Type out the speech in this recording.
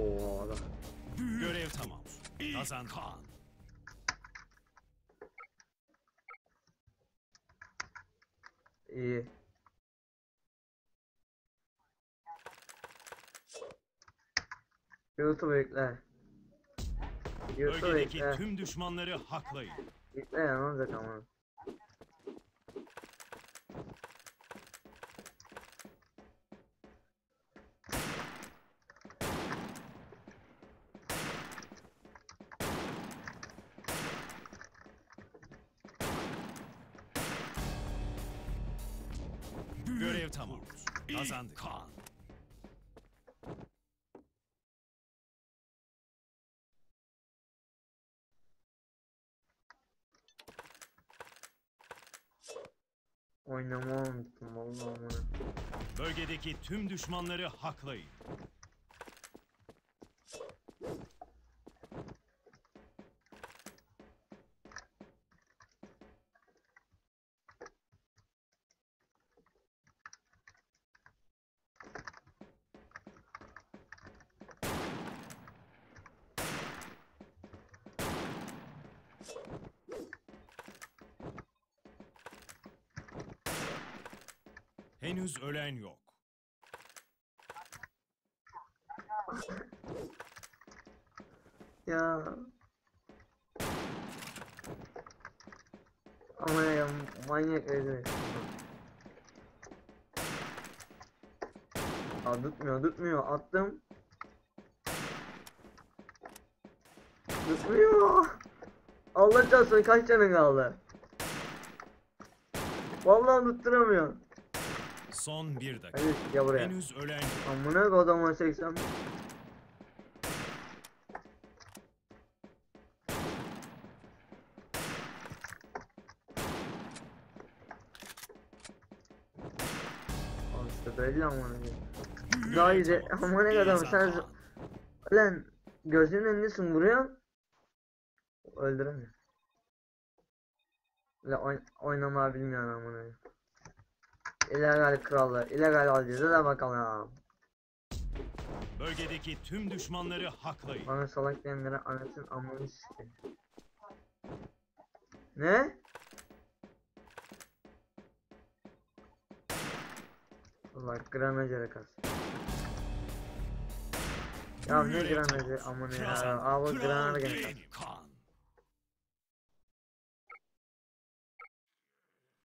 Oo adam. Görev tamam. Kazandı. İyi. YouTube ekle. YouTube Bölgedeki tüm düşmanları haklayın. Ekle ya ne olacak ama. Görev tamam. Kazandı. Oynama unuttum vallahi amına. Bölgedeki tüm düşmanları haklayın. Henüz ölen yok. Ya. Ama ya manyak öyle. Aa tutmuyor tutmuyor attım. Tutmuyor. Allah çarpsın kaç canın kaldı? Vallahi tutturamıyor. Son bir dakika. Hadi buraya. Henüz ölen. Amına kodama 80. Al işte belli amına. Daha iyi de amına kodam sen Lan gözünün önündesin vuruyor. Öldüremiyor. La oyn oynama bilmiyor amına. İllegal krallar, illegal alacağız da bakalım. Bölgedeki tüm düşmanları haklayın. Bana salak diyenlere anasın amını sikeyim. Ne? Allah granajere kas. Ya ne tamam. amına ya. Abi gene kas.